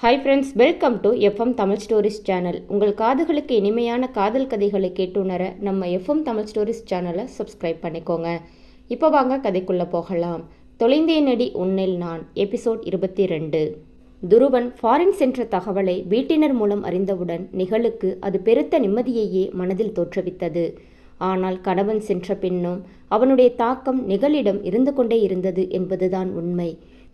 Hi friends welcome to FM Tamil stories channel உங்கள் காதுகளுக்கு இனிமையான காதல் கதைகளை கேட்டுணர நம்ம எஃப்எம் தமிழ் ஸ்டோரிஸ் சேனலை சப்ஸ்கிரைப் பண்ணிக்கோங்க. இப்போ வாங்க கதைக்குள்ளே போகலாம். தொலைந்தேனடி உன்னில் நான் எபிசோட் இருபத்தி ரெண்டு. துருவன் ஃபாரின் சென்ற தகவலை வீட்டினர் மூலம் அறிந்தவுடன் நிகழுக்கு அது பெருத்த நிம்மதியையே மனதில் தோற்றுவித்தது. ஆனால் கணவன் சென்ற பின்னும் அவனுடைய தாக்கம் நிகழிடம் இருந்து கொண்டே இருந்தது என்பதுதான் உண்மை.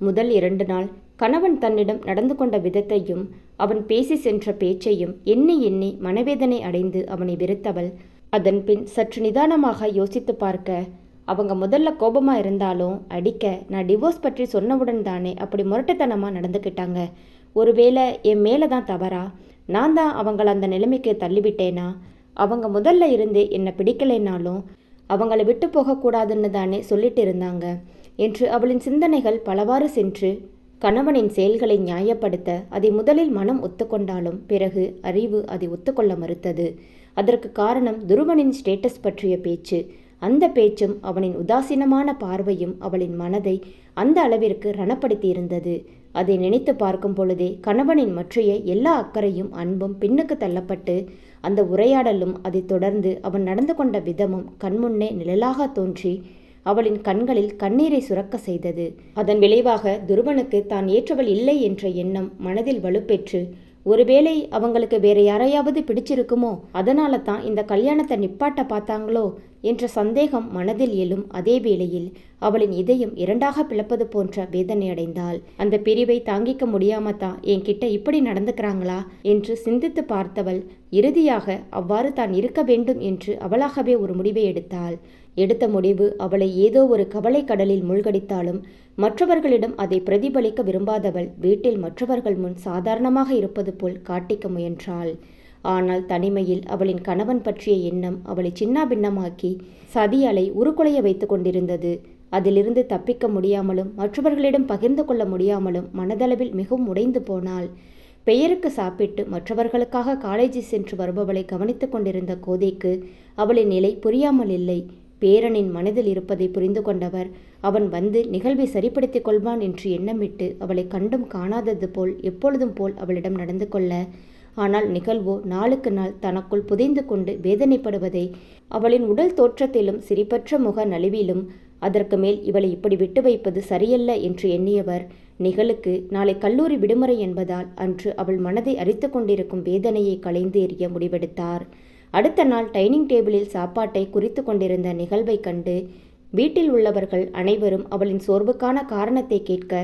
முதல் இரண்டு நாள் கணவன் தன்னிடம் நடந்து கொண்ட விதத்தையும் அவன் பேசி சென்ற பேச்சையும் எண்ணி எண்ணி மனவேதனை அடைந்து அவனை வெறுத்தவள். அதன் பின் சற்று நிதானமாக யோசித்து பார்க்க அவங்க முதல்ல கோபமாக இருந்தாலும் அடிக்க நான் டிவோர்ஸ் பற்றி சொன்னவுடன் தானே அப்படி முரட்டுத்தனமாக நடந்துக்கிட்டாங்க. ஒருவேளை என் மேலே தான் தவறா? நான் தான் அவங்கள அந்த நிலைமைக்கு தள்ளிவிட்டேனா? அவங்க முதல்ல இருந்தே என்னை பிடிக்கலைனாலும் அவங்கள விட்டு போகக்கூடாதுன்னு தானே சொல்லிட்டு இருந்தாங்க. என்று அவளின் சிந்தனைகள் பலவாறு சென்று கணவனின் செயல்களை நியாயப்படுத்த அதை முதலில் மனம் ஒத்துக்கொண்டாலும் பிறகு அறிவு அதை ஒத்துக்கொள்ள மறுத்தது. அதற்கு காரணம் துருவனின் ஸ்டேட்டஸ் பற்றிய பேச்சு. அந்த பேச்சும் அவனின் உதாசீனமான பார்வையும் அவளின் மனதை அந்த அளவிற்கு ரணப்படுத்தியிருந்தது. அதை நினைத்து பார்க்கும் பொழுதே கணவனின் மற்றைய எல்லா அக்கறையும் அன்பும் பின்னுக்கு தள்ளப்பட்டு அந்த உரையாடலும் அதைத் தொடர்ந்து அவன் நடந்து கொண்ட விதமும் கண்முன்னே நிழலாக தோன்றி அவளின் கண்களில் கண்ணீரை சுரக்க செய்தது. அதன் விளைவாக துருவனுக்கு தான் ஏற்றவள் இல்லை என்ற எண்ணம் மனதில் வலுப்பெற்று ஒருவேளை அவங்களுக்கு வேற யாரையாவது பிடிச்சிருக்குமோ அதனால தான் இந்த கல்யாணத்தை நிப்பாட்ட பார்த்தாங்களோ என்ற சந்தேகம் மனதில் எழும் அதே வேளையில் அவளின் இதயம் இரண்டாக பிளப்பது போன்ற வேதனை அடைந்தாள். அந்த பிரிவை தாங்கிக்க முடியாம தான் என்கிட்ட இப்படி நடந்துக்கிறாங்களா? என்று சிந்தித்து பார்த்தவள் இறுதியாக அவ்வாறு தான் இருக்க வேண்டும் என்று அவளாகவே ஒரு முடிவை எடுத்தாள். எடுத்த முடிவு அவளை ஏதோ ஒரு கவலை கடலில் மூழ்கடித்தாலும் மற்றவர்களிடம் அதை பிரதிபலிக்க விரும்பாதவள் வீட்டில் மற்றவர்கள் முன் சாதாரணமாக இருப்பது போல் காட்டிக்க முயன்றாள். ஆனால் தனிமையில் அவளின் கணவன் பற்றிய எண்ணம் அவளை சின்னாபின்னமாக்கி சதி அலை உருக்குலைய வைத்து கொண்டிருந்தது. அதிலிருந்து தப்பிக்க முடியாமலும் மற்றவர்களிடம் பகிர்ந்து கொள்ள முடியாமலும் மனதளவில் மிகவும் உடைந்து போனாள். பெயருக்கு சாப்பிட்டு மற்றவர்களுக்காக காலேஜ் சென்று வருபவளை கவனித்துக் கொண்டிருந்த கோதைக்கு அவளின் நிலை புரியாமல் இல்லை. பேரனின் மனதில் இருப்பதை புரிந்து கொண்டவர். அவன் வந்து நிகழ்வை சரிப்படுத்திக் கொள்வான் என்று எண்ணமிட்டு அவளை கண்டும் காணாதது போல் எப்பொழுதும் போல் அவளிடம் நடந்து கொள்ள. ஆனால் நிகழ்வோ நாளுக்கு நாள் தனக்குள் புதைந்து கொண்டு வேதனைப்படுவதை அவளின் உடல் தோற்றத்திலும் சிரிப்பற்ற முக நலிவிலும் அதற்கு மேல் இவளை இப்படி விட்டு வைப்பது சரியல்ல என்று எண்ணியவர். நிகழுக்கு நாளை கல்லூரி விடுமுறை என்பதால் அன்று அவள் மனதை அரித்து கொண்டிருக்கும் வேதனையை களைந்து எறிய முடிவெடுத்தார். அடுத்த நாள் டைனிங் டேபிளில் சாப்பாட்டை குறித்து கொண்டிருந்த நிகழ்வை கண்டு வீட்டில் உள்ளவர்கள் அனைவரும் அவளின் சோர்வுக்கான காரணத்தை கேட்க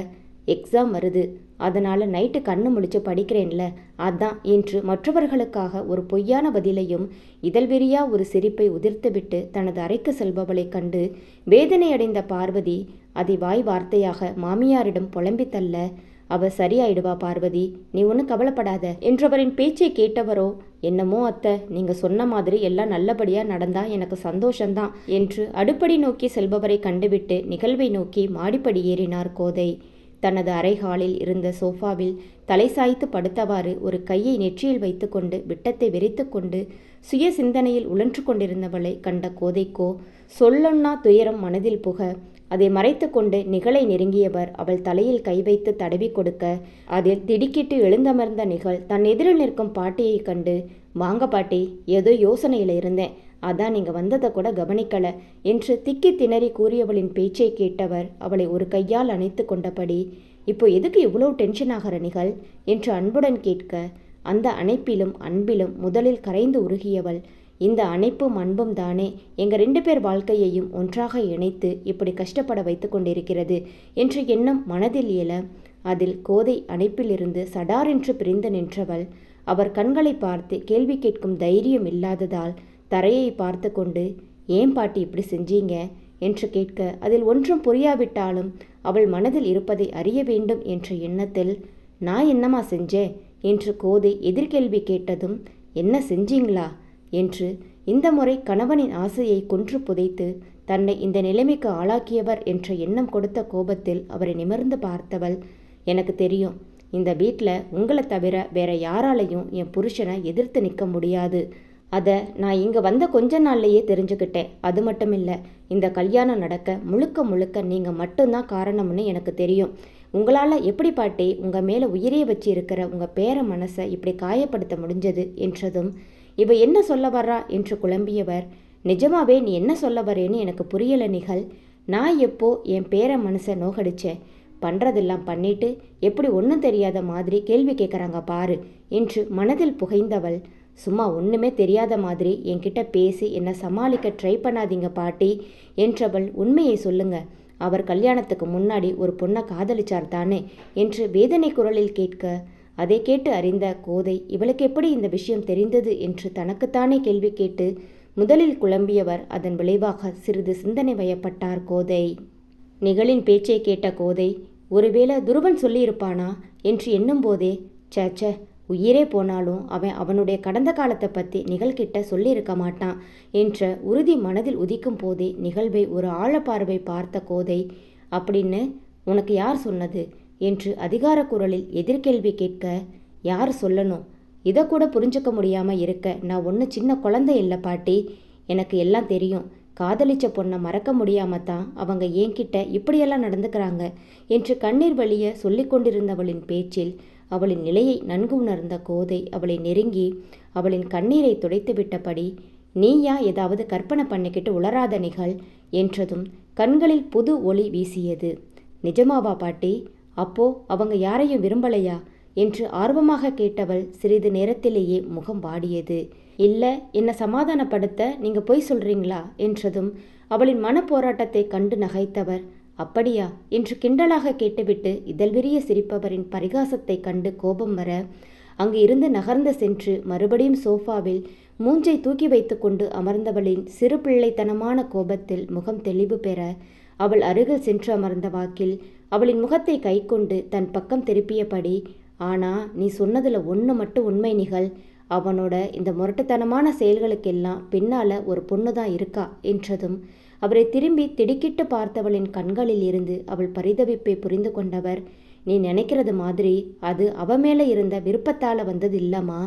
எக்ஸாம் வருது. அதனால் நைட்டு கண்ணு முழிச்சு படிக்கிறேன்ல. அதான் என்று மற்றவர்களுக்காக ஒரு பொய்யான பதிலையும் இதழ்வெறியா ஒரு சிரிப்பை உதிர்த்துவிட்டு தனது அறைக்கு செல்பவளை கண்டு வேதனையடைந்த பார்வதி அதை வாய் வார்த்தையாக மாமியாரிடம் புலம்பித்தள்ள அவ சரியாயிடுவா பார்வதி. நீ ஒன்றும் கவலைப்படாத என்றவரின் பேச்சை கேட்டவரோ என்னமோ அத்தை நீங்க சொன்ன மாதிரி எல்லாம் நல்லபடியா நடந்தா எனக்கு சந்தோஷந்தான் என்று அடுப்படி நோக்கி செல்பவரை கண்டுவிட்டு நிகழ்வை நோக்கி மாடிப்படி ஏறினார் கோதை. தனது அறைகாலில் இருந்த சோஃபாவில் தலை சாய்த்து படுத்தவாறு ஒரு கையை நெற்றியில் வைத்துக்கொண்டு விட்டத்தை விரித்து கொண்டு சுய சிந்தனையில் உழன்று கொண்டிருந்தவளை கண்ட கோதைக்கோ சொல்லொன்னா துயரம் மனதில் புக அதை மறைத்து கொண்டு நிகழை நெருங்கியவர் அவள் தலையில் கை வைத்து தடவி கொடுக்க அதில் திடுக்கிட்டு எழுந்தமர்ந்த நிகழ் தன் எதிரில் நிற்கும் பாட்டியை கண்டு வாங்க பாட்டி ஏதோ யோசனையில் இருந்தேன். அதான் நீங்கள் வந்ததை கூட கவனிக்கல என்று திக்கி திணறி கூறியவளின் பேச்சை கேட்டவர் அவளை ஒரு கையால் அணைத்து கொண்டபடி இப்போ எதுக்கு இவ்வளோ டென்ஷன் ஆகிற நிகழ்? என்று அன்புடன் கேட்க அந்த அணைப்பிலும் அன்பிலும் முதலில் கரைந்து உருகியவள் இந்த அணைப்பும் அன்பும் தானே. எங்கள் ரெண்டு பேர் வாழ்க்கையையும் ஒன்றாக இணைத்து இப்படி கஷ்டப்பட வைத்து கொண்டிருக்கிறது என்ற எண்ணம் மனதில் இயல அதில் கோதை அணைப்பிலிருந்து சடாரென்று பிரிந்து நின்றவள் அவர் கண்களை பார்த்து கேள்வி கேட்கும் தைரியம் இல்லாததால் தரையை பார்த்து கொண்டு ஏன் பாட்டி இப்படி செஞ்சீங்க? என்று கேட்க அதில் ஒன்றும் புரியாவிட்டாலும் அவள் மனதில் இருப்பதை அறிய வேண்டும் என்ற எண்ணத்தில் நான் என்னம்மா செஞ்சேன்? என்று கோதை எதிர்கேள்வி கேட்டதும் என்ன செஞ்சீங்களா? என்று இந்த முறை கணவனின் ஆசையை கொன்று புதைத்து தன்னை இந்த நிலைமைக்கு ஆளாக்கியவர் என்ற எண்ணம் கொடுத்த கோபத்தில் அவரை நிமிர்ந்து பார்த்தவள் எனக்கு தெரியும் இந்த வீட்டில் உங்களை தவிர வேற யாராலையும் என் புருஷனை எதிர்த்து நிற்க முடியாது. அதை நான் இங்கே வந்த கொஞ்ச நாள்லையே தெரிஞ்சுக்கிட்டேன். அது மட்டும் இல்லை இந்த கல்யாணம் நடக்க முழுக்க முழுக்க நீங்கள் மட்டும்தான் காரணம்னு எனக்கு தெரியும். உங்களால் எப்படி பாட்டி உங்கள் மேலே உயிரே வச்சு இருக்கிற உங்கள் பேர மனசை இப்படி காயப்படுத்த முடிஞ்சது? என்றதும் இவ என்ன சொல்ல வர்றா என்று குழம்பியவர். நிஜமாவே நீ என்ன சொல்ல வரேன்னு எனக்கு புரியல நிகழ். நான் எப்போ என் பேர மனசை நோகடிச்சேன்? பண்ணுறதெல்லாம் பண்ணிட்டு எப்படி ஒன்றும் தெரியாத மாதிரி கேள்வி கேட்குறாங்க பாரு என்று மனதில் புகைந்தவள். சும்மா ஒன்றுமே தெரியாத மாதிரி என்கிட்ட பேசி என்னை சமாளிக்க ட்ரை பண்ணாதீங்க பாட்டி என்றவள் உண்மையை சொல்லுங்க. அவர் கல்யாணத்துக்கு முன்னாடி ஒரு பொண்ணை காதலிச்சார் தானே என்று வேதனை குரலில் கேட்க அதை கேட்டு அறிந்த கோதை இவளுக்கு எப்படி இந்த விஷயம் தெரிந்தது? என்று தனக்குத்தானே கேள்வி கேட்டு முதலில் குழம்பியவர் அதன் விளைவாக சிறிது சிந்தனை வயப்பட்டார் கோதை. நிகழின் பேச்சை கேட்ட கோதை ஒருவேளை துருவன் சொல்லியிருப்பானா? என்று எண்ணும்போதே சேச்ச உயிரே போனாலும் அவன் அவனுடைய கடந்த காலத்தை பற்றி நிகழ்கிட்ட சொல்லியிருக்க மாட்டான் என்ற உறுதி மனதில் உதிக்கும் போதே நிகழ்வை ஒரு ஆழப்பார்வை பார்த்த கோதை அப்படின்னு உனக்கு யார் சொன்னது? என்று அதிகார குரலில் எதிர்கேள்வி கேட்க யார் சொல்லணும்? இதை கூட புரிஞ்சுக்க முடியாமல் இருக்க. நான் ஒன்று சின்ன குழந்தை இல்லை பாட்டி. எனக்கு எல்லாம் தெரியும். காதலிச்ச பொண்ணை மறக்க முடியாம தான் அவங்க என்கிட்ட இப்படியெல்லாம் நடந்துக்கிறாங்க என்று கண்ணீர் வழிய சொல்லி கொண்டிருந்தவளின் பேச்சில் அவளின் நிலையை நன்கு உணர்ந்த கோதை அவளை நெருங்கி அவளின் கண்ணீரை துடைத்து விட்டபடி நீயா ஏதாவது கற்பனை பண்ணிக்கிட்டு உளராத நிகழ் என்றதும் கண்களில் புது ஒளி வீசியது. நிஜமாவா பாட்டி? அப்போ அவங்க யாரையும் விரும்பலையா? என்று ஆர்வமாக கேட்டவள் சிறிது நேரத்திலேயே முகம் வாடியது. இல்லை என்னை சமாதானப்படுத்த நீங்க பொய் சொல்றீங்களா? என்றதும் அவளின் மனப்போராட்டத்தை கண்டு நகைத்தவர் அப்படியா? என்று கிண்டலாக கேட்டுவிட்டு இதழ் விரிய சிரிப்பவரின் பரிகாசத்தை கண்டு கோபம் வர அங்கு இருந்து நகர்ந்து சென்று மறுபடியும் சோஃபாவில் மூஞ்சை தூக்கி வைத்துக்கொண்டு அமர்ந்தவளின் சிறு பிள்ளைத்தனமான கோபத்தில் முகம் தெளிவு பெற அவள் அருகில் சென்று அமர்ந்த வாக்கில் அவளின் முகத்தை கைக்கொண்டு தன் பக்கம் திருப்பியபடி ஆனா நீ சொன்னதுல ஒன்று மட்டும் உண்மை நிகழ். அவனோட இந்த முரட்டுத்தனமான செயல்களுக்கெல்லாம் பின்னால ஒரு பொண்ணு தான் இருக்கா? என்றதும் அவரை திரும்பி திடுக்கிட்டு பார்த்தவளின் கண்களில் இருந்து அவள் பரிதவிப்பை புரிந்து கொண்டவர் நீ நினைக்கிறது மாதிரி அது அவ மேலே இருந்த விருப்பத்தால் வந்தது இல்லம்மா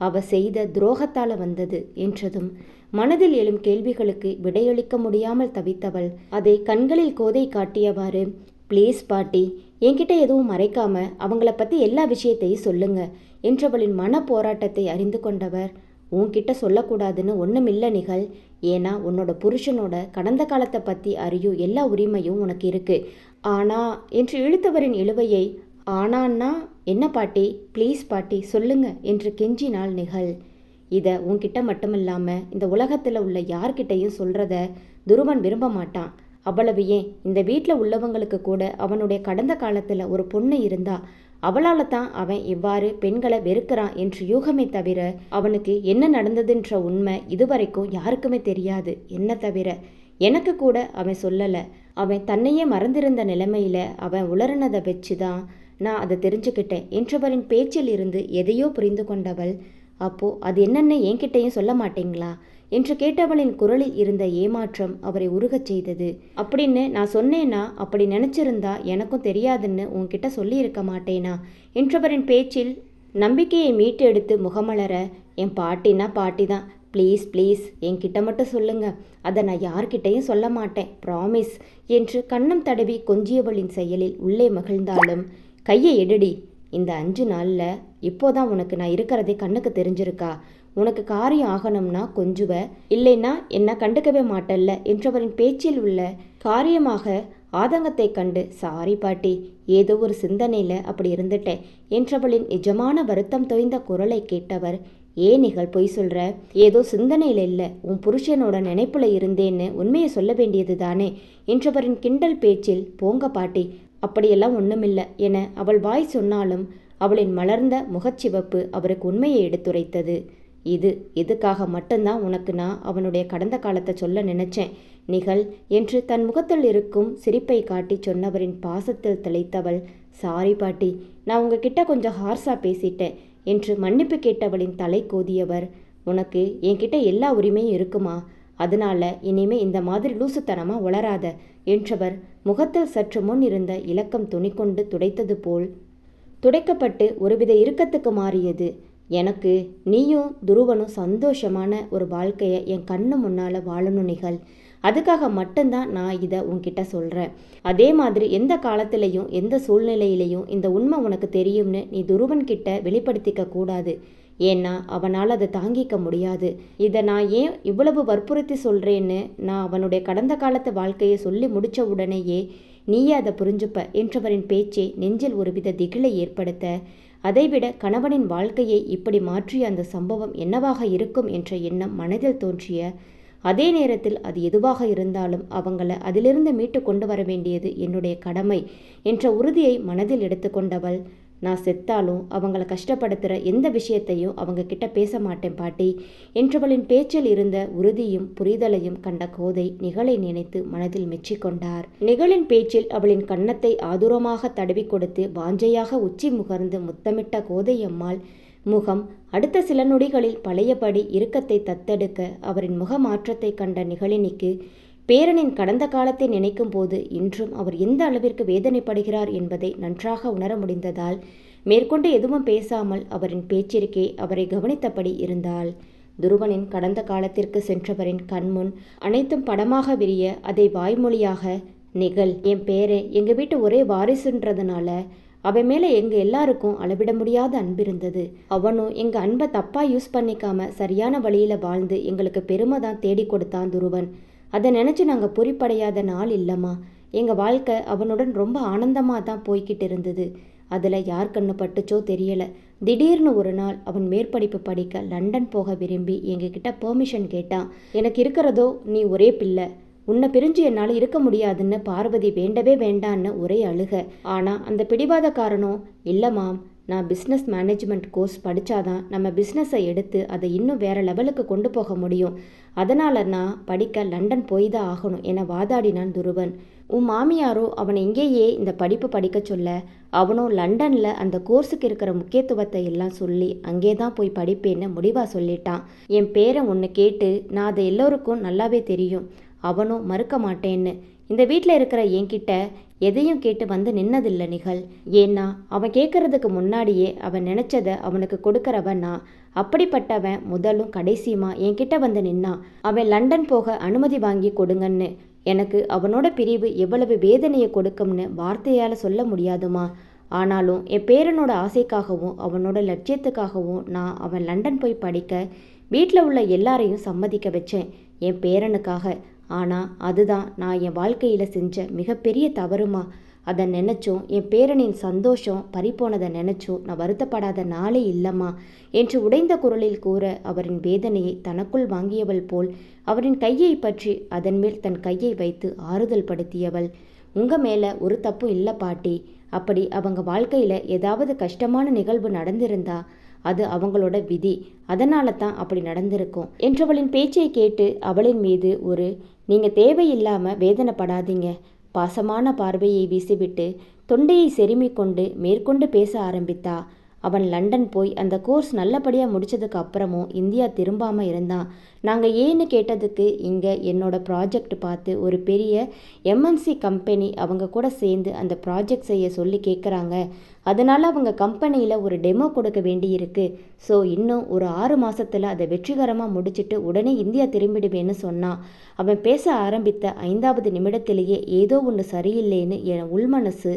அவ செய்த துரோகத்தால் வந்தது என்றதும் மனதில் எழும் கேள்விகளுக்கு விடையளிக்க முடியாமல் தவித்தவள் அதை கண்களில் கோதை காட்டியவாறு ப்ளீஸ் பாட்டி என்கிட்ட எதுவும் மறைக்காம அவங்கள பற்றி எல்லா விஷயத்தையும் சொல்லுங்க என்றவளின் மன போராட்டத்தை அறிந்து கொண்டவர். உன்கிட்ட சொல்லக்கூடாதுன்னு ஒன்றுமில்ல நிகழ். ஏன்னா உன்னோட புருஷனோட கடந்த காலத்தை பற்றி அறியும் எல்லா உரிமையும் உனக்கு இருக்கு. ஆனா என்று இழுத்தவரின் இழுவையை ஆனான்னா என்ன பாட்டி? ப்ளீஸ் பாட்டி சொல்லுங்க என்று கெஞ்சினாள் நிகழ். இதை உன்கிட்ட மட்டுமில்லாமல் இந்த உலகத்தில் உள்ள யார்கிட்டையும் சொல்கிறத துருவன் விரும்ப மாட்டான். அவ்வளவு ஏன்? இந்த வீட்டில் உள்ளவங்களுக்கு கூட அவனுடைய கடந்த காலத்தில் ஒரு பொண்ணு இருந்தா அவளால் தான் அவன் இவ்வாறு பெண்களை வெறுக்கிறான் என்று யூகமே தவிர அவனுக்கு என்ன நடந்ததுன்ற உண்மை இதுவரைக்கும் யாருக்குமே தெரியாது. என்ன தவிர எனக்கு கூட அவன் சொல்லலை. அவன் தன்னையே மறந்திருந்த நிலைமையில அவன் உளறினதை வச்சு தான் நான் அதை தெரிஞ்சுக்கிட்டேன் என்றவரின் பேச்சில் இருந்து எதையோ புரிந்து கொண்டவள் அப்போ அது என்னென்ன என்கிட்டையும் சொல்ல மாட்டீங்களா? என்று கேட்டவளின் குரலில் இருந்த ஏமாற்றம் அவரை உருகச் செய்தது. அப்படின்னு நான் சொன்னேன்னா அப்படி நினச்சிருந்தா எனக்கும் தெரியாதுன்னு உன்கிட்ட சொல்லியிருக்க மாட்டேனா? என்றவரின் பேச்சில் நம்பிக்கையை மீட்டு எடுத்து முகமலர என் பாட்டினா பாட்டி தான் ப்ளீஸ் ப்ளீஸ். என்கிட்ட மட்டும் சொல்லுங்க. அதை நான் யார்கிட்டையும் சொல்ல மாட்டேன். ப்ராமிஸ். என்று கண்ணம் தடவி கொஞ்சியவளின் செயலில் உள்ளே மகிழ்ந்தாலும் கையை எடுடி. இந்த அஞ்சு நாளில் இப்போதான் உனக்கு நான் இருக்கிறதே கண்ணுக்கு தெரிஞ்சிருக்கா? உனக்கு காரியம் ஆகணும்னா கொஞ்சுவ. இல்லைன்னா என்ன கண்டுக்கவே மாட்டல்ல. என்றவரின் பேச்சில் உள்ள காரியமாக ஆதங்கத்தை கண்டு சாரி பாட்டி ஏதோ ஒரு சிந்தனையில் அப்படி இருந்துட்டேன் என்றவளின் நிஜமான வருத்தம் தோய்ந்த குரலை கேட்டவர் ஏன் நிகழ் பொய் சொல்ற? ஏதோ சிந்தனையில் இல்லை. உன் புருஷனோட நினைப்புல இருந்தேன்னு உண்மையை சொல்ல வேண்டியது தானே என்றவரின் கிண்டல் பேச்சில் போங்க பாட்டி அப்படியெல்லாம் ஒன்றுமில்லை என அவள் வாய் சொன்னாலும் அவளின் மலர்ந்த முகச்சிவப்பு அவருக்கு உண்மையை எடுத்துரைத்தது. இது இதுக்காக மட்டும்தான் உனக்கு நான் அவனுடைய கடந்த காலத்தை சொல்ல நினைச்சேன்? நிகழ் என்று தன் முகத்தில் இருக்கும் சிரிப்பை காட்டி சொன்னவரின் பாசத்தில் திளைத்தவள் சாரி பாட்டி நான் உங்ககிட்ட கொஞ்சம் ஹார்ஸாக பேசிட்டேன் என்று மன்னிப்பு கேட்டவளின் தலை கோதியவர் உனக்கு என்கிட்ட எல்லா உரிமையும் இருக்குமா? அதனால இனிமே இந்த மாதிரி லூசுத்தனமா உளராத என்றவர் முகத்தில் சற்று முன் இருந்த இலக்கம் துணிக்கொண்டு துடைத்தது போல் துடைக்கப்பட்டு ஒருவித இறுக்கத்துக்கு மாறியது. எனக்கு நீயும் துருவனும் சந்தோஷமான ஒரு வாழ்க்கையை என் கண்ணு முன்னால் வாழணும் நிகழ். அதுக்காக மட்டும்தான் நான் இதை உன்கிட்ட சொல்கிறேன் அதே மாதிரி எந்த காலத்திலையும் எந்த சூழ்நிலையிலையும் இந்த உண்மை உனக்கு தெரியும்னு நீ துருவன்கிட்ட வெளிப்படுத்திக்க கூடாது. ஏன்னா அவனால் அதை தாங்கிக்க முடியாது. இதை நான் ஏன் இவ்வளவு வற்புறுத்தி சொல்கிறேன்னு நான் அவனுடைய கடந்த காலத்து வாழ்க்கையை சொல்லி முடித்த உடனேயே நீயே அதை புரிஞ்சுப்ப என்றவரின் பேச்சே நெஞ்சில் ஒருவித திகிலை ஏற்படுத்த அதைவிட கணவனின் வாழ்க்கையை இப்படி மாற்றிய அந்த சம்பவம் என்னவாக இருக்கும் என்ற எண்ணம் மனதில் தோன்றிய அதே நேரத்தில் அது எதுவாக இருந்தாலும் அவங்கள அதிலிருந்து மீட்டு கொண்டு வர வேண்டியது என்னுடைய கடமை என்ற உறுதியை மனதில் எடுத்துக்கொண்டவள் நான் செத்தாலும் அவங்கள கஷ்டப்படுத்துகிற எந்த விஷயத்தையும் அவங்க கிட்ட பேச மாட்டேன் பாட்டி. என்றவளின் பேச்சில் இருந்த உறுதியும் புரிதலையும் கண்ட கோதை நிகழை நினைத்து மனதில் மெச்சிக்கொண்டார் நிகழின் பேச்சில் அவளின் கன்னத்தை ஆதுரமாக தடவி கொடுத்து வாஞ்சையாக உச்சி முகர்ந்து முத்தமிட்ட கோதையம்மாள் முகம் அடுத்த சில நொடிகளில் பழையபடி இறுக்கத்தை தத்தெடுக்க அவரின் முக மாற்றத்தை கண்ட நிகழினிக்கு பேரனின் கடந்த காலத்தை நினைக்கும் போது இன்றும் அவர் எந்த அளவிற்கு வேதனைப்படுகிறார் என்பதை நன்றாக உணர முடிந்ததால் மேற்கொண்டு எதுவும் பேசாமல் அவரின் பேச்சிற்கே அவரை கவனித்தபடி இருந்தாள். துருவனின் கடந்த காலத்திற்கு சென்றவரின் கண்முன் அனைத்தும் படமாக விரிய அதை வாய்மொழியாக நிகழ் என் பேரே எங்க வீட்டு ஒரே வாரிசுன்றதுனால அவன் மேலே எங்கள் எல்லாருக்கும் அளவிட முடியாத அன்பு இருந்தது அவனும் எங்கள் அன்பை தப்பாக யூஸ் பண்ணிக்காம சரியான வழியில் வாழ்ந்து எங்களுக்கு பெருமை தான் தேடி கொடுத்தான் துருவன். அதை நினச்சி நாங்கள் பொறிப்படையாத நாள் இல்லைம்மா. எங்கள் வாழ்க்கை அவனுடன் ரொம்ப ஆனந்தமாக தான் போய்கிட்டு இருந்தது. அதில் யார் கண்ணு பட்டுச்சோ தெரியலை. திடீர்னு ஒரு நாள் அவன் மேற்படிப்பு படிக்க லண்டன் போக விரும்பி எங்ககிட்ட பெர்மிஷன் கேட்டான். எனக்கு இருக்கிறதோ நீ ஒரே பிள்ளை. உன்னை பிரிஞ்சு என்னால் இருக்க முடியாதுன்னு பார்வதி வேண்டவே வேண்டான்னு ஒரே அழுக. ஆனால் அந்த பிடிவாத காரணம் இல்லை மாம் நான் பிஸ்னஸ் மேனேஜ்மெண்ட் கோர்ஸ் படித்தாதான் நம்ம பிஸ்னஸை எடுத்து அதை இன்னும் வேறு லெவலுக்கு கொண்டு போக முடியும். அதனால் நான் படிக்க லண்டன் போய் தான் ஆகணும் என வாதாடினான் துருவன். உன் மாமியாரோ அவனை இங்கேயே இந்த படிப்பு படிக்க சொல்ல அவனும் லண்டனில் அந்த கோர்ஸுக்கு இருக்கிற முக்கியத்துவத்தை எல்லாம் சொல்லி அங்கே தான் போய் படிப்பேன்னு முடிவாக சொல்லிட்டான். என் பேரை ஒன்று கேட்டு நான் அதை எல்லோருக்கும் நல்லாவே தெரியும் அவனும் மறுக்க மாட்டேன்னு இந்த வீட்டில் இருக்கிற என்கிட்ட எதையும் கேட்டு வந்து நின்னதில்லை நிகழ். ஏன்னா அவன் கேட்கறதுக்கு முன்னாடியே அவன் நினச்சதை அவனுக்கு கொடுக்கறவன் நான். அப்படிப்பட்டவன் முதலும் கடைசியுமா என்கிட்ட வந்து நின்னான் அவன் லண்டன் போக அனுமதி வாங்கி கொடுங்கன்னு. எனக்கு அவனோட பிரிவு எவ்வளவு வேதனையை கொடுக்கும்னு வார்த்தையால் சொல்ல முடியாதுமா. ஆனாலும் என் பேரனோட ஆசைக்காகவும் அவனோட லட்சியத்துக்காகவும் நான் அவன் லண்டன் போய் படிக்க வீட்டில் உள்ள எல்லாரையும் சம்மதிக்க வச்சேன். என் பேரனுக்காக ஆனால் அதுதான் நான் என் வாழ்க்கையில் செஞ்ச மிகப்பெரிய தவறுமா? அதை நினச்சும் என் பேரனின் சந்தோஷம் பறிப்போனதை நினச்சும் நான் வருத்தப்படாத நாளே இல்லைம்மா என்று உடைந்த குரலில் கூற அவரின் வேதனையை தனக்குள் வாங்கியவள் போல் அவரின் கையை பற்றி அதன் மேல் தன் கையை வைத்து ஆறுதல் படுத்தியவள். உங்கள் மேலே ஒரு தப்பும் இல்லை பாட்டி. அப்படி அவங்க வாழ்க்கையில் ஏதாவது கஷ்டமான நிகழ்வு நடந்திருந்தா அது அவங்களோட விதி. அதனால தான் அப்படி நடந்திருக்கும். என்றவளின் பேச்சை கேட்டு அவளின் மீது ஒரு நீங்கள் தேவையில்லாமல் வேதனைப்படாதீங்க. பாசமான பார்வையை வீசிவிட்டு தொண்டையை செருமிக் கொண்டு மேற்கொண்டு பேச ஆரம்பித்தா. அவன் லண்டன் போய் அந்த கோர்ஸ் நல்லபடியாக முடித்ததுக்கு அப்புறமும் இந்தியா திரும்பாமல் இருந்தான். நாங்கள் ஏன்னு கேட்டதுக்கு இங்கே என்னோட ப்ராஜெக்ட் பார்த்து ஒரு பெரிய எம்என்சி கம்பெனி அவங்க கூட சேர்ந்து அந்த ப்ராஜெக்ட் செய்ய சொல்லி கேட்குறாங்க அதனால் அவங்க கம்பெனியில் ஒரு டெமோ கொடுக்க வேண்டியிருக்கு. ஸோ இன்னும் ஒரு ஆறு மாதத்தில் அதை வெற்றிகரமாக முடிச்சுட்டு உடனே இந்தியா திரும்பிடுவேன்னு சொன்னான் அவன் பேச ஆரம்பித்த ஐந்தாவது நிமிடத்திலேயே ஏதோ ஒன்று சரியில்லைன்னு என் உள்மனசு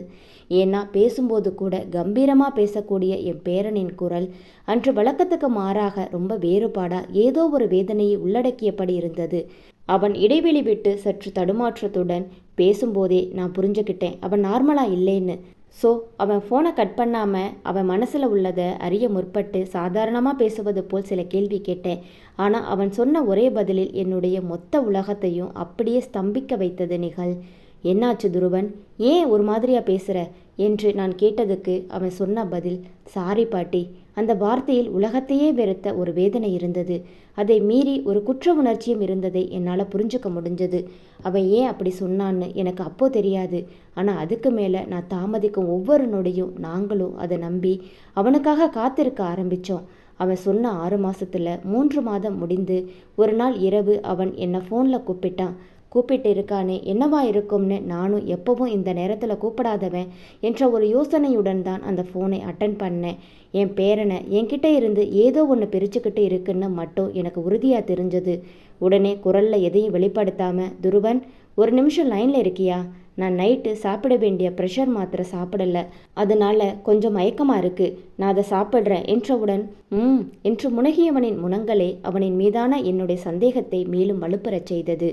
ஏன்னா பேசும்போது கூட கம்பீரமாக பேசக்கூடிய என் பேரனின் குரல் அன்று வழக்கத்துக்கு மாறாக ரொம்ப வேறுபாடாக ஏதோ ஒரு வேதனையை உள்ளடக்கியபடி இருந்தது. அவன் இடைவெளி விட்டு சற்று தடுமாற்றத்துடன் பேசும்போதே நான் புரிஞ்சுக்கிட்டேன். அவன் நார்மலாக இல்லைன்னு ஸோ அவன் ஃபோனை கட் பண்ணாமல் அவன் மனசில் உள்ளதை அறிய முற்பட்டு சாதாரணமாக பேசுவது போல் சில கேள்வி கேட்டேன். ஆனால் அவன் சொன்ன ஒரே பதிலில் என்னுடைய மொத்த உலகத்தையும் அப்படியே ஸ்தம்பிக்க வைத்தது நிகழ். என்னாச்சு துருவன்? ஏன் ஒரு மாதிரியாக பேசுகிற என்று நான் கேட்டதுக்கு அவன் சொன்ன பதில் சாரி பாட்டி அந்த வார்த்தையில் உலகத்தையே வெறுத்த ஒரு வேதனை இருந்தது. அதை மீறி ஒரு குற்ற உணர்ச்சியும் இருந்ததை என்னால் புரிஞ்சுக்க முடிஞ்சது. அவன் ஏன் அப்படி சொன்னான்னு எனக்கு அப்போ தெரியாது. ஆனால் அதுக்கு மேலே நான் தாமதிக்கும் ஒவ்வொரு நொடியும் நாங்களும் அதை நம்பி அவனுக்காக காத்திருக்க ஆரம்பித்தோம் அவன் சொன்ன ஆறு மாதத்தில் மூன்று மாதம் முடிந்து ஒரு நாள் இரவு அவன் என்னை ஃபோனில் கூப்பிட்டான். கூப்பிட்டு இருக்கானே என்னவா இருக்கும்னு நானும் எப்பவும் இந்த நேரத்தில் கூப்பிடாதவன் என்ற ஒரு யோசனையுடன் தான் அந்த ஃபோனை அட்டன் பண்ணேன். என் பேரனை என்கிட்ட இருந்து ஏதோ ஒன்று பிரிச்சுக்கிட்டு இருக்குன்னு மட்டும் எனக்கு உறுதியாக தெரிஞ்சது. உடனே குரலில் எதையும் வெளிப்படுத்தாமல் துருவன் ஒரு நிமிஷம் லைனில் இருக்கியா? நான் நைட்டு சாப்பிட வேண்டிய ப்ரெஷர் மாத்திரை சாப்பிடல. அதனால கொஞ்சம் மயக்கமாக இருக்கு. நான் அதை சாப்பிட்றேன் என்றவுடன் ம் என்று முனகியவனின் முனங்களே அவனின் மீதான என்னுடைய சந்தேகத்தை மேலும் வலுப்பெறச் செய்தது.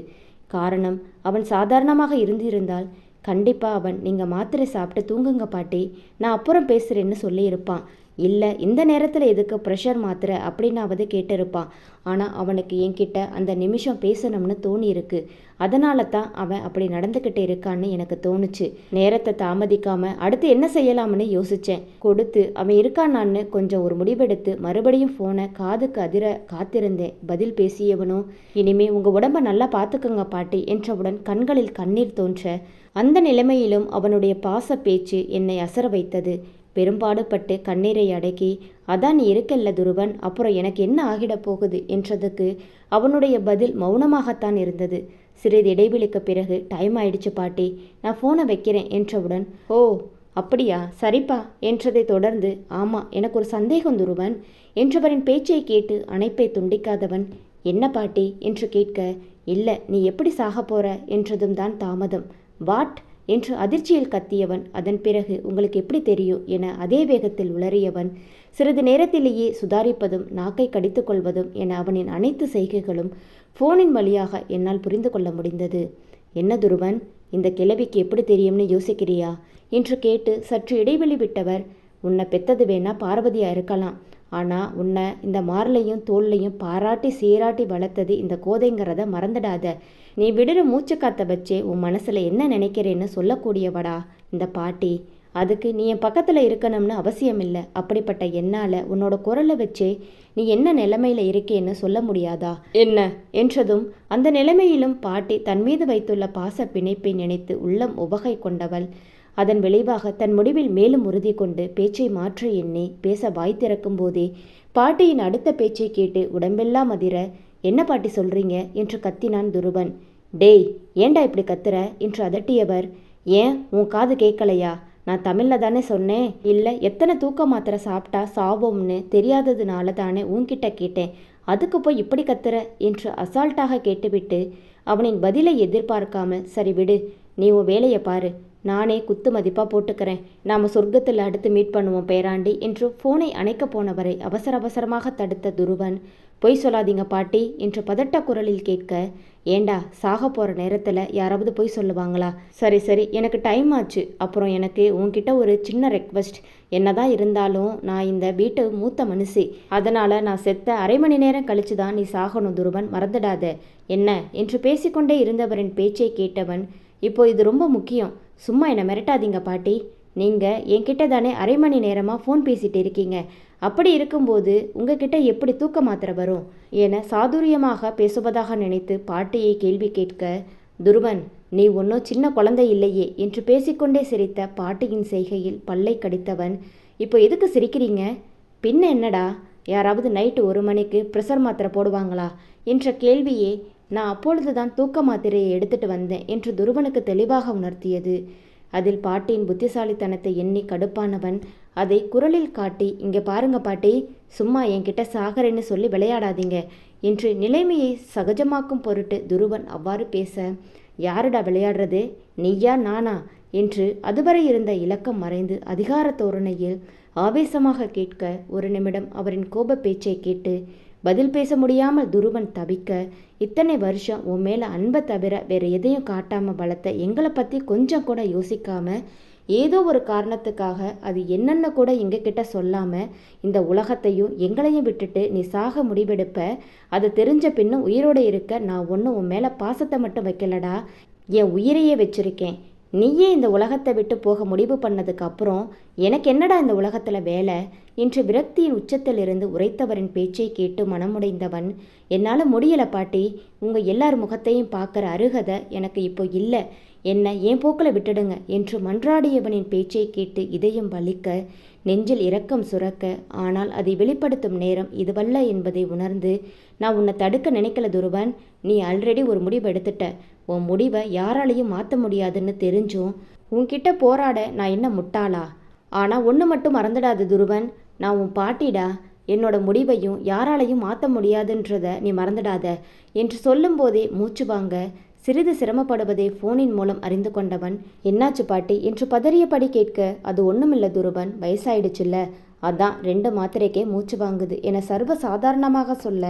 காரணம் அவன் சாதாரணமாக இருந்திருந்தால் கண்டிப்பா அவன் நீங்கள் மாத்திரை சாப்பிட்டு தூங்குங்க பாட்டி. நான் அப்புறம் பேசுகிறேன்னு சொல்லியிருப்பான். இல்லை இந்த நேரத்தில் எதுக்கு ப்ரெஷர் மாத்திரை அப்படின்னாவது கேட்டிருப்பான் ஆனால் அவனுக்கு என்கிட்ட அந்த நிமிஷம் பேசணும்னு தோணியிருக்கு. அதனால தான் அவன் அப்படி நடந்துக்கிட்டு இருக்கான்னு எனக்கு தோணுச்சு. நேரத்தை தாமதிக்காம அடுத்து என்ன செய்யலாம்னு யோசித்தேன் கொடுத்து அவன் இருக்கானான்னு கொஞ்சம் ஒரு முடிவெடுத்து மறுபடியும் ஃபோனை காதுக்கு அதிர காத்திருந்தேன். பதில் பேசியவனோ இனிமே உங்கள் உடம்ப நல்லா பார்த்துக்கோங்க பாட்டி என்றவுடன் கண்களில் கண்ணீர் தோன்ற அந்த நிலைமையிலும் அவனுடைய பாச பேச்சு என்னை அசர வைத்தது. பெரும்பாடுபட்டு கண்ணீரை அடக்கி அதான் நீ இருக்கல்ல துருவன் அப்புறம் எனக்கு என்ன ஆகிடப் போகுது? என்றதுக்கு அவனுடைய பதில் மௌனமாகத்தான் இருந்தது. சிறிது இடைவெளிக்கு பிறகு டைம் ஆயிடுச்சு பாட்டி நான் ஃபோனை வைக்கிறேன் என்றவுடன் ஓ அப்படியா? சரிப்பா என்றதை தொடர்ந்து ஆமா எனக்கு ஒரு சந்தேகம் துருவன் என்றவரின் பேச்சை கேட்டு அணைப்பை துண்டிக்காதவன் என்ன பாட்டி? என்று கேட்க இல்லை நீ எப்படி சாக போற? என்றதும் தான் தாமதம். வாட்? என்று அதிர்ச்சியில் கத்தியவன் அதன் பிறகு உங்களுக்கு எப்படி தெரியும்? என அதே வேகத்தில் உளறியவன் சிறிது நேரத்திலேயே சுதாரிப்பதும் நாக்கை கடித்துக்கொள்வதும் என அவனின் அனைத்து செய்கைகளும் ஃபோனின் வழியாக என்னால் புரிந்து கொள்ள முடிந்தது. என்ன துருவன் இந்த கிழவிக்கு எப்படி தெரியும்னு யோசிக்கிறியா? என்று கேட்டு சற்று இடைவெளி விட்டவர் உன்னை பெத்தது வேணா பார்வதியா இருக்கலாம். ஆனால் உன்னை இந்த மார்லையும் தோல்லையும் பாராட்டி சீராட்டி வளர்த்தது இந்த கோதைங்கிறத மறந்துடாத. நீ விடுற மூச்சு காத்த வச்சே உன் மனசில் என்ன நினைக்கிறேன்னு சொல்லக்கூடியவடா இந்த பாட்டி. அதுக்கு நீ என் பக்கத்தில் இருக்கணும்னு அவசியம் இல்லை அப்படிப்பட்ட என்னால் உன்னோட குரலை வச்சே நீ என்ன நிலைமையில் இருக்கேன்னு சொல்ல முடியாதா? என்ன? என்றதும் அந்த நிலைமையிலும் பாட்டி தன் மீது வைத்துள்ள பாச பிணைப்பை நினைத்து உள்ளம் உவகை கொண்டவள். அதன் விளைவாக தன் முடிவில் மேலும் உறுதி கொண்டு பேச்சை மாற்ற எண்ணி பேச வாய் திறக்கும் போதே பாட்டியின் அடுத்த பேச்சை கேட்டு உடம்பெல்லாம் அதிர என்ன பாட்டி சொல்றீங்க? என்று கத்தினான் துருவன். டேய் ஏண்டா இப்படி கத்துற? என்று அதட்டியவர். ஏன்? உன் காது கேட்கலையா? நான் தமிழில் தானே சொன்னேன். இல்லை எத்தனை தூக்க மாத்திரை சாப்பிட்டா சாவோம்னு தெரியாததுனால தானே உன்கிட்ட கேட்டேன். அதுக்கு போய் இப்படி கத்துற? என்று அசால்ட்டாக கேட்டுவிட்டு அவனின் பதிலை எதிர்பார்க்காமல் சரி விடு நீ உன் வேலையை பாரு. நானே குத்து மதிப்பாக போட்டுக்கிறேன். நாம் சொர்க்கத்தில் அடுத்து மீட் பண்ணுவோம் பேராண்டி என்று ஃபோனை அணைக்க போனவரை அவசர அவசரமாக தடுத்த துருவன் பொய் சொல்லாதீங்க பாட்டி என்று பதட்ட குரலில் கேட்க ஏண்டா சாக போகிற நேரத்தில் யாராவது பொய் சொல்லுவாங்களா? சரி சரி எனக்கு டைம் ஆச்சு. அப்புறம் எனக்கு உன்கிட்ட ஒரு சின்ன ரெக்வஸ்ட் என்னதான் இருந்தாலும் நான் இந்த வீட்டு மூத்த மனுஷி. அதனால் நான் செத்த அரை மணி நேரம் கழிச்சு தான் நீ சாகணும் துருவன். மறந்துடாத. என்ன? என்று பேசிக்கொண்டே இருந்தவரின் பேச்சை கேட்டவன் இப்போ இது ரொம்ப முக்கியம். சும்மா என்னை மிரட்டாதீங்க பாட்டி. நீங்கள் என்கிட்ட தானே அரை மணி நேரமாக ஃபோன் பேசிட்டு இருக்கீங்க. அப்படி இருக்கும்போது உங்ககிட்ட எப்படி தூக்க மாத்திரை வரும்? என சாதுரியமாக பேசுவதாக நினைத்து பாட்டியை கேள்வி கேட்க துருவன் நீ ஒன்றும் சின்ன குழந்தை இல்லையே என்று பேசிக்கொண்டே சிரித்த பாட்டியின் செய்கையில் பல்லை கடித்தவன் இப்போ எதுக்கு சிரிக்கிறீங்க? பின்ன என்னடா? யாராவது நைட்டு ஒரு மணிக்கு ப்ரெஷர் மாத்திரை போடுவாங்களா? என்ற கேள்வியே நான் அப்பொழுதுதான் தூக்க மாத்திரையை எடுத்துட்டு வந்தேன் என்று துருவனுக்கு தெளிவாக உணர்த்தியது. அதில் பாட்டியின் புத்திசாலித்தனத்தை எண்ணி கடுப்பானவன் அதை குரலில் காட்டி இங்கே பாருங்க பாட்டி சும்மா என்கிட்ட சாகரேன்னு சொல்லி விளையாடாதீங்க என்று நிலைமையை சகஜமாக்கும் பொருட்டு துருவன் அவ்வாறு பேச யாருடா விளையாடுறது? நீயா நானா? என்று அதுவரை இருந்த இலக்கம் மறைந்து அதிகார தோரணையில் ஆவேசமாக கேட்க ஒரு நிமிடம் அவரின் கோப பேச்சை கேட்டு பதில் பேச முடியாமல் துருவன் தவிக்க இத்தனை வருஷம் உன் மேலே அன்பை தவிர வேறு எதையும் காட்டாமல் வளர்த்த எங்களை பற்றி கொஞ்சம் கூட யோசிக்காம ஏதோ ஒரு காரணத்துக்காக அது என்னென்ன கூட எங்ககிட்ட சொல்லாமல் இந்த உலகத்தையும் எங்களையும் விட்டுட்டு நீ சாக முடிவெடுப்ப. அதை தெரிஞ்ச பின்னும் உயிரோடு இருக்க நான் ஒன்றும் உன் மேலே பாசத்தை மட்டும் வைக்கலடா. என் உயிரையே வச்சிருக்கேன். நீயே இந்த உலகத்தை விட்டு போக முடிவு பண்ணதுக்கு அப்புறம் எனக்கு என்னடா இந்த உலகத்தில் வேலை? என்று விரக்தியின் உச்சத்திலிருந்து உரைத்தவரின் பேச்சை கேட்டு மனமுடைந்தவன் என்னால் முடியல பாட்டி. உங்கள் எல்லார் முகத்தையும் பார்க்குற அருகதை எனக்கு இப்போ இல்லை. என்னை என் போக்கில் விட்டுடுங்க என்று மன்றாடியவனின் பேச்சை கேட்டு இதயம் வலிக்க நெஞ்சில் இரக்கம் சுரக்க ஆனால் அதை வெளிப்படுத்தும் நேரம் இதுவல்ல என்பதை உணர்ந்து நான் உன்னை தடுக்க நினைக்கல துருவன். நீ ஆல்ரெடி ஒரு முடிவு எடுத்துட்ட. உன் முடிவை யாராலையும் மாற்ற முடியாதுன்னு தெரிஞ்சும் உன்கிட்ட போராட நான் என்ன முட்டாளா? ஆனால் ஒன்று மட்டும் மறந்துடாது துருவன் நான் உன் பாட்டிடா. என்னோட முடிவையும் யாராலையும் மாற்ற முடியாதுன்றத நீ மறந்துடாத என்று சொல்லும்போதே மூச்சு வாங்க சிறிது சிரமப்படுவதை ஃபோனின் மூலம் அறிந்து கொண்டவன் என்னாச்சு பாட்டி? என்று பதறியபடி கேட்க அது ஒன்றுமில்ல துருவன் வயசாயிடுச்சுல்ல. அதான் ரெண்டு மாத்திரைக்கே மூச்சு வாங்குது என சர்வ சாதாரணமாக சொல்ல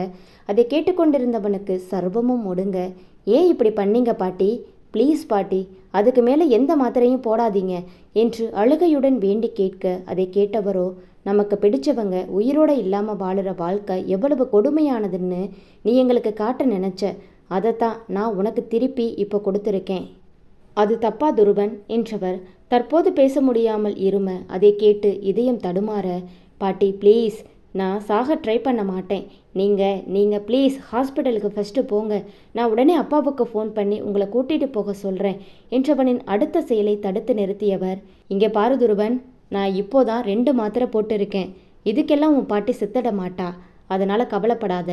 அதை கேட்டுக்கொண்டிருந்தவனுக்கு சர்வமும் ஒடுங்க. ஏன் இப்படி பண்ணீங்க பாட்டி? ப்ளீஸ் பாட்டி அதுக்கு மேலே எந்த மாத்திரையும் போடாதீங்க என்று அழுகையுடன் வேண்டி கேட்க அதை கேட்டவரோ நமக்கு பிடிச்சவங்க உயிரோடு இல்லாமல் வாழுற வாழ்க்கை எவ்வளவு கொடுமையானதுன்னு நீ எங்களுக்கு காட்ட நினச்ச. அதைத்தான் நான் உனக்கு திருப்பி இப்போ கொடுத்துருக்கேன். அது தப்பா துருவன் என்றவர் தற்போது பேச முடியாமல் இரும அதை கேட்டு இதயம் தடுமாற பாட்டி ப்ளீஸ் நான் சாக ட்ரை பண்ண மாட்டேன். நீங்கள் நீங்கள் ப்ளீஸ் ஹாஸ்பிட்டலுக்கு ஃபஸ்ட்டு போங்க. நான் உடனே அப்பாவுக்கு ஃபோன் பண்ணி உங்களை கூட்டிகிட்டு போக சொல்கிறேன் என்றவனின் அடுத்த செயலை தடுத்து நிறுத்தியவர். இங்கே பாரு துருவன் நான் இப்போதான் ரெண்டு மாத்திரை போட்டிருக்கேன். இதுக்கெல்லாம் உன் பாட்டி சித்தட மாட்டா. அதனால் கவலைப்படாத.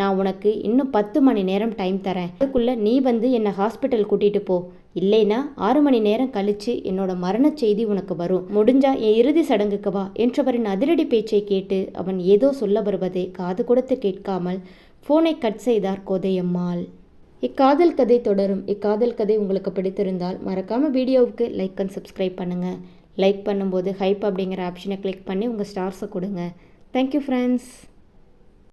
நான் உனக்கு இன்னும் பத்து மணி நேரம் டைம் தரேன். அதுக்குள்ளே நீ வந்து என்னை ஹாஸ்பிட்டல் கூட்டிகிட்டு போ. இல்லைனா ஆறு மணி நேரம் கழிச்சு என்னோட மரண செய்தி உனக்கு வரும். முடிஞ்சா என் இறுதி சடங்குக்கு வா என்றவரின் அதிரடி பேச்சை கேட்டு அவன் ஏதோ சொல்ல வருவதை காது கொடுத்து கேட்காமல் ஃபோனை கட் செய்தார் கோதையம்மாள். இக்காதல் கதை தொடரும். இக்காதல் கதை உங்களுக்கு பிடித்திருந்தால் மறக்காமல் வீடியோவுக்கு லைக் அண்ட் சப்ஸ்கிரைப் பண்ணுங்கள் லைக் பண்ணும்போது ஹைப் அப்படிங்கிற ஆப்ஷனை கிளிக் பண்ணி உங்கள் ஸ்டார்ஸை கொடுங்க. Thank you friends